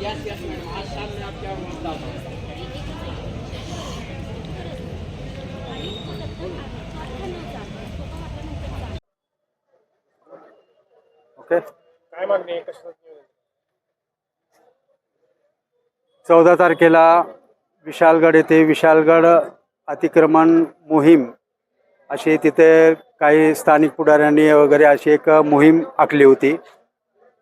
Yes yes madam आज शाम में आपके यहाँ पहुँचता हूँ ओके काय मागणी आहे? कशाचं नियोजन? चौदा तारखेला विशालगड येथे विशालगड अतिक्रमण मोहीम अशी तिथे काही स्थानिक पुढाऱ्यांनी वगैरे अशी एक मोहीम आखली होती.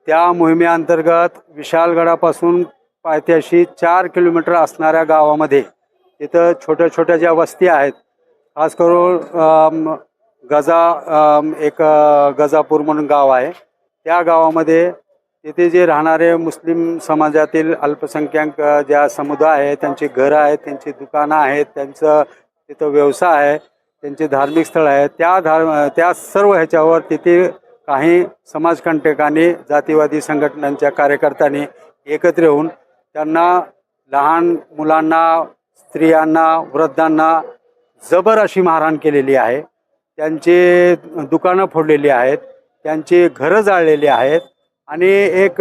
त्या मोहिमेअंतर्गत विशालगडापासून पायथ्याशी चार किलोमीटर असणाऱ्या गावामध्ये तिथं छोट्या छोट्या ज्या वस्ती आहेत खास करून गजा एक गजापूर म्हणून गाव आहे. त्या गावामध्ये तिथे जे राहणारे मुस्लिम समाजातील अल्पसंख्याक ज्या समुदाय आहे त्यांची घरं आहेत त्यांची दुकानं आहेत त्यांचं तिथं व्यवसाय आहे त्यांचे धार्मिक स्थळ आहे त्या धार्म त्या सर्व ह्याच्यावर तिथे काही समाजकंटकांनी जातीवादी संघटनांच्या कार्यकर्त्यांनी एकत्र येऊन त्यांना लहान मुलांना स्त्रियांना वृद्धांना जबर अशी मारहाण केलेली आहे. त्यांचे दुकानं फोडलेली आहेत त्यांची घरं जाळलेली आहेत आणि एक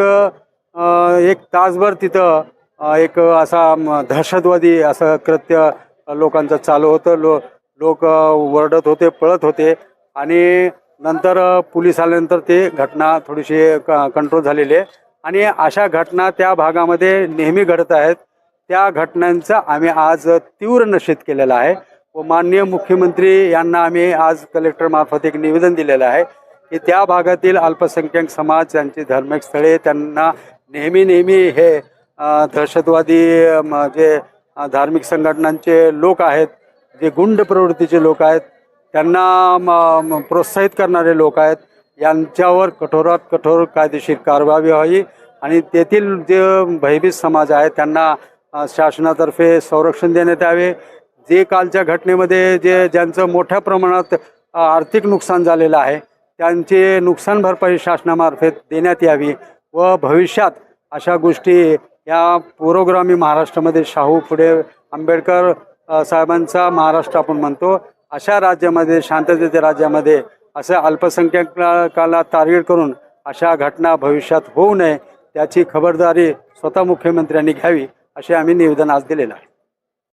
एक तासभर तिथं एक असा दहशतवादी असं कृत्य लोकांचं चालू होतं. लो लोक वरडत होते पळत होते आणि नंतर पोलीस आल्यानंतर ते घटना थोडीशी क कंट्रोल झालेली आहे. आणि अशा घटना त्या भागामध्ये नेहमी घडत आहेत. त्या घटनांचा आम्ही आज तीव्र निषेध केलेला आहे. व माननीय मुख्यमंत्री यांना आम्ही आज कलेक्टरमार्फत एक निवेदन दिलेलं आहे की त्या भागातील अल्पसंख्याक समाज यांची धार्मिक स्थळे त्यांना नेहमी नेहमी हे दहशतवादी जे धार्मिक संघटनांचे लोक आहेत जे गुंड प्रवृत्तीचे लोक आहेत त्यांना म, प्रोत्साहित करणारे लोक आहेत. यांच्यावर कठोरात कठोर कायदेशीर कारवाई व्हावी आणि तेथील जे भयभीत समाज आहे त्यांना शासनातर्फे संरक्षण देण्यात यावे. जे कालच्या घटनेमध्ये जे ज्यांचं मोठ्या प्रमाणात आर्थिक नुकसान झालेलं आहे त्यांचे नुकसान भरपाई शासनामार्फत देण्यात यावी व भविष्यात अशा गोष्टी या पुरोगामी महाराष्ट्रामध्ये शाहू पुढे आंबेडकर साहेबांचा महाराष्ट्र आपण म्हणतो. अशा राज्यामध्ये शांततेच्या राज्यामध्ये असं अल्पसंख्याकाला टार्गेट करून अशा घटना भविष्यात होऊ नये त्याची खबरदारी स्वतः मुख्यमंत्र्यांनी घ्यावी असे आम्ही निवेदन आज दिलेलं आहे.